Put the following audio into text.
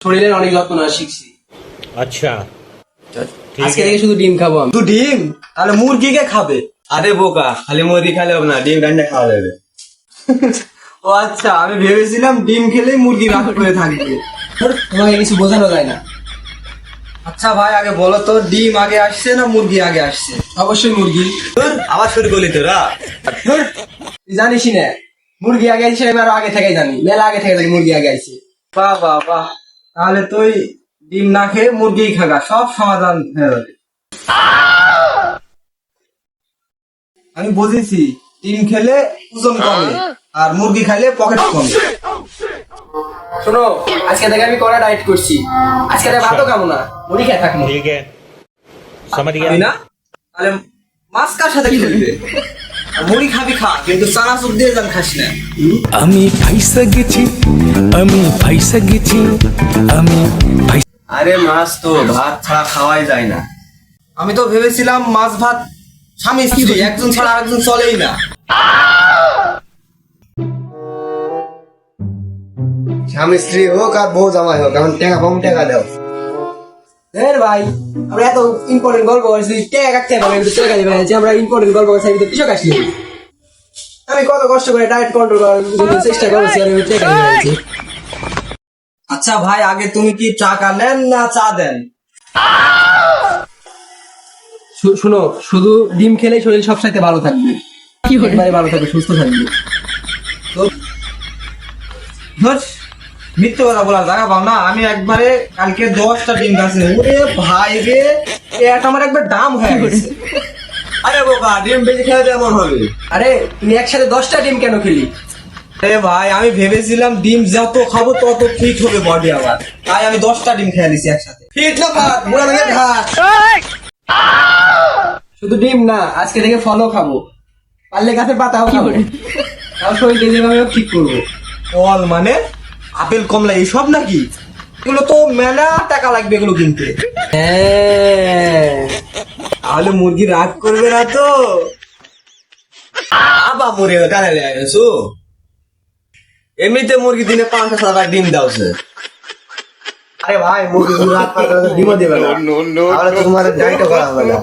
শরীরের অনেক যত্ন নেওয়া শিখছি। আচ্ছা।, আচ্ছা। আজকে থেকে শুধু ডিম খাব শুধু ডিম? তাহলে মুরগিকে খাবে। আরে বোকা খালি মুরগি খেলে হবে না ডিম রান্না খাওয়া যাবে। ও আচ্ছা আমি ভেবেছিলাম ডিম খেলেই মুরগি রাগ করে থাকবে তোমাকে কিছু বোঝানো যায় না। আচ্ছা ভাই আগে বলো তো ডিম আগে আসছে না মুরগি আগে আসছে? অবশ্যই মুরগি। আবার শুরু করলি তোরা জানিস না মুরগি আগে আসছে এবার আগে থেকে জানি। মেলা আগে থেকে জানি মুরগি আগে আসছে। বাহ বাহ বাহ। তাহলে তুই ডিম না খেয়ে মুরগি খাগা সব সমাধান হয়ে আমি বুঝেছি ডিম খেলে ওজন কমে আর মুরগি খাইলে পকেট কমে। শোনো আজকে থেকে আমি কড়া ডায়েট করছি। আজকে ভাত ভাতও খাব না মুড়ি খেয়ে থাকব। ঠিক আছে। সমঝ না? তাহলে মাছ কার সাথে খেলবে? মুড়ি খাবি খা কিন্তু চানাচুর দিয়ে যান খাস না। আমি ফাইসা গেছি আমি ফাইসা গেছি আমি আরে মাছ তো ভাত ছাড়া খাওয়াই যায় না। আমি তো ভেবেছিলাম মাছ ভাত স্বামী স্ত্রী একজন ছাড়া আরেকজন চলেই না। স্বামী স্ত্রী হোক আর বউ জামাই হোক এখন টাকা কম টাকা দাও। এর ভাই আমরা এত ইম্পর্টেন্ট গল্প করছি পারবে আমরা ইম্পর্টেন্ট গল্প করছি আমি তো কৃষক আসলি আমি কত কষ্ট করে ডায়েট কন্ট্রোল করার চেষ্টা করেছি আমি টেকা আচ্ছা ভাই আগে তুমি কি টাকা নেন না চা দেন? শুনো শুধু ডিম খেলেই শরীর সবসাইতে ভালো থাকবে। একবারে ভালো থাকবে সুস্থ থাকবে। ধুর, মিথ্যে কথা বলার জায়গা পাও না। আমি একবারে কালকে দশটা ডিম খাচ্ছি ওরে ভাই রে এটা আমার একবার দাম হয়ে গেছে। আরে বোকা ডিম বেশি খেলে তো এমন হবে। আরে তুমি একসাথে দশটা ডিম কেন খেলি? আরে ভাই আমি ভেবেছিলাম ডিম যত খাব তত ফিট হবে বডি আমার। তাই আমি দশটা ডিম খেয়ে নিছি একসাথে। ফিট না ভাত বুড়া ভেঙে ভাত শুধু ডিম না আজকে থেকে ফলও খাব। পারলে গাছের পাতাও খাব। তাও শরীরকে যেভাবে ঠিক করব। ফল মানে? আপেল কমলা এইসব নাকি? এগুলো তো মেলা টাকা লাগবে এগুলো কিনতে। হ্যাঁ। তাহলে মুরগি রাগ করবে না তো। আবা মরে গেছো। এমনিতে মুরগি দিনে পাঁচশো টাকা ডিম দাও সে। আরে ভাই মুরগি রাত ডিমও দেবে না। তাহলে তো তোমার ডাইটও করা হবে না।